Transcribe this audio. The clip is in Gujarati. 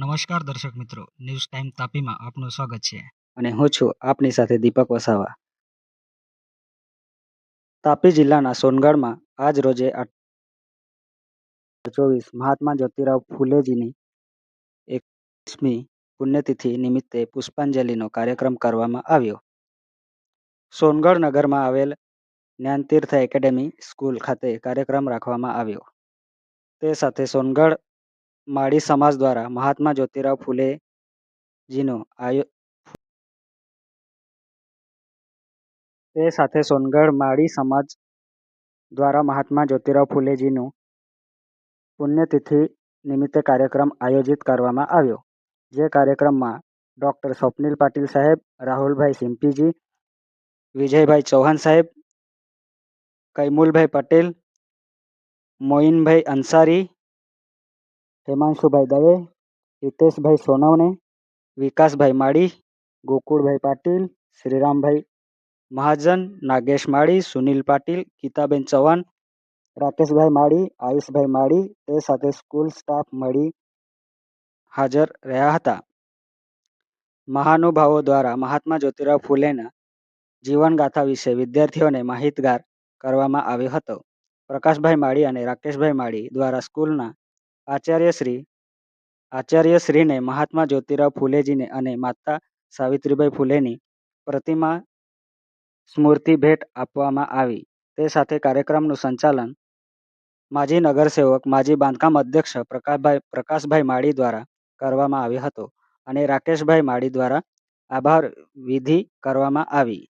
નમસ્કાર દર્શક મિત્રો. ન્યૂઝ ટાઈમ તાપીમાં આપનું સ્વાગત છે. અને હું છું આપની સાથે દીપક વસાવા. તાપી જિલ્લાના સોનગઢમાં આજ રોજે ચોવીસ મહાત્મા જ્યોતિરાવ ફૂલેજીની એકવીસમી પુણ્યતિથિ નિમિત્તે પુષ્પાંજલિનો કાર્યક્રમ કરવામાં આવ્યો. સોનગઢ નગરમાં આવેલ જ્ઞાનતીર્થ એકેડેમી સ્કૂલ ખાતે કાર્યક્રમ રાખવામાં આવ્યો. તે સાથે સોનગઢ માળી સમાજ દ્વારા મહાત્મા જ્યોતિરાવ ફુલેજીનો આયો તે સાથે સોનગઢ માળી સમાજ દ્વારા મહાત્મા જ્યોતિરાવ ફૂલેજીનું પુણ્યતિથિ નિમિત્તે કાર્યક્રમ આયોજિત કરવામાં આવ્યો, જે કાર્યક્રમમાં ડૉક્ટર સ્વપ્નિલ પાટીલ સાહેબ, રાહુલભાઈ સિમ્પીજી વિજયભાઈ ચૌહાણ સાહેબ, કૈમુલભાઈ પટેલ, મોઇનભાઈ અંસારી હેમાંશુભાઈ દવે, હિતેશભાઈ સોનવણે વિકાસભાઈ માળી, ગોકુળભાઈ પાટીલ, શ્રીરામભાઈ મહાજન, નાગેશ માળી, સુનિલ પાટીલ, ગીતાબેન ચૌહાણ, રાકેશભાઈ માળી, આયુષભાઈ માળી, તે સાથે સ્કૂલ સ્ટાફ મળી હાજર રહ્યા હતા. મહાનુભાવો દ્વારા મહાત્મા જ્યોતિરાવ ફૂલેના જીવનગાથા વિશે વિદ્યાર્થીઓને માહિતગાર કરવામાં આવ્યો હતો. પ્રકાશભાઈ માળી અને રાકેશભાઈ માળી દ્વારા સ્કૂલના આચાર્યશ્રી, આચાર્યશ્રીને મહાત્મા જ્યોતિરાવ ફૂલેજીને અને માતા સાવિત્રીબાઈ ફૂલેની પ્રતિમા સ્મૃતિ ભેટ આપવામાં આવી. તે સાથે કાર્યક્રમનું સંચાલન માજી નગરસેવક, માજી બાંધકામ અધ્યક્ષ પ્રકાશભાઈ પ્રકાશભાઈ માળી દ્વારા કરવામાં આવ્યો હતો અને રાકેશભાઈ માળી દ્વારા આભાર વિધિ કરવામાં આવી.